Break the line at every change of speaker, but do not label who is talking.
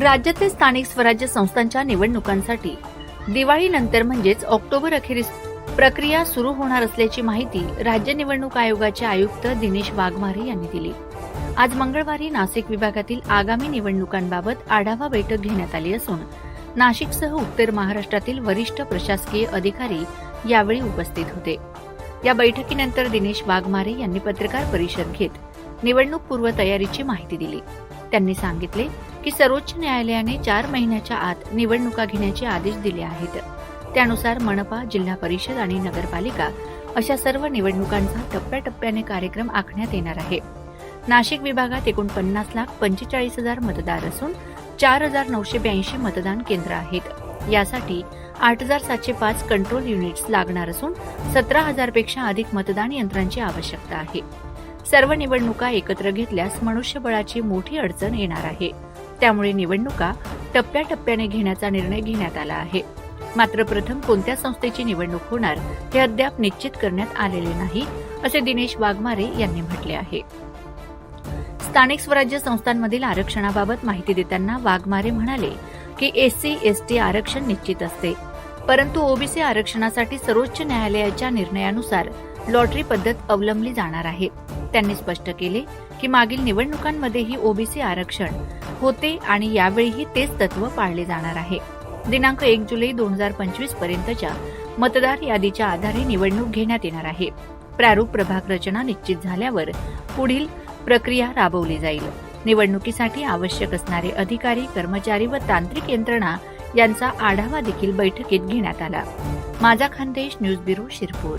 राज्यातील स्थानिक स्वराज्य संस्थांच्या निवडणुकांसाठी दिवाळीनंतर म्हणजेच ऑक्टोबर अखेरीस प्रक्रिया सुरू होणार असल्याची माहिती राज्य निवडणूक आयोगाचे आयुक्त दिनेश वाघमारे यांनी दिली. आज मंगळवारी नाशिक विभागातील आगामी निवडणुकांबाबत आढावा बैठक घेण्यात आली असून नाशिकसह उत्तर महाराष्ट्रातील वरिष्ठ प्रशासकीय अधिकारी यावेळी उपस्थित होते. या बैठकीनंतर दिनेश वाघमारे यांनी पत्रकार परिषद घेत निवडणूक पूर्व तयारीची माहिती दिली. त्यांनी सांगितले की सर्वोच्च न्यायालयाने चार महिन्याच्या आत निवडणुका घेण्याचे आदेश दिले आहेत. त्यानुसार मनपा जिल्हा परिषद आणि नगरपालिका अशा सर्व निवडणुकांचा टप्प्याटप्प्याने कार्यक्रम आखण्यात येणार आहे. नाशिक विभागात एकूण पन्नास लाख पंचेचाळीस हजार मतदार असून चार हजार नऊशे ब्याऐंशी मतदान केंद्र आहेत. यासाठी आठ हजार सातशे पाच कंट्रोल युनिट्स लागणार असून सतरा हजारपेक्षा अधिक मतदान यंत्रांची आवश्यकता आहे. सर्व निवडणुका एकत्र घेतल्यास मनुष्यबळाची मोठी अडचण येणार आहे. त्यामुळे निवडणुका टप्प्याटप्प्याने घेण्याचा निर्णय घेण्यात आला आहे. मात्र प्रथम कोणत्या संस्थेची निवडणूक होणार हे अद्याप निश्चित करण्यात आलेले नाही असे दिनेश वाघमारे यांनी म्हटले आहे. स्थानिक स्वराज्य संस्थांमधील आरक्षणाबाबत माहिती देताना वाघमारे म्हणाले की एससी एसटी आरक्षण निश्चित असते. परंतु ओबीसी आरक्षणासाठी सर्वोच्च न्यायालयाच्या निर्णयानुसार लॉटरी पद्धत अवलंबली जाणार आहे. त्यांनी स्पष्ट केले की मागील निवडणुकांमध्येही ओबीसी आरक्षण होते आणि यावेळीही तेच तत्व पाळले जाणार आहे. दिनांक एक जुलै दोन हजार पंचवीस पर्यंतच्या मतदार यादीच्या आधारे निवडणूक घेण्यात येणार आहे. प्रारूप प्रभाग रचना निश्चित झाल्यावर पुढील प्रक्रिया राबवली जाईल. निवडणुकीसाठी आवश्यक असणारे अधिकारी कर्मचारी व तांत्रिक यंत्रणा यांचा आढावा देखील बैठकीत घेण्यात आला. माझा खानदेश न्यूज ब्युरो शिरपूर.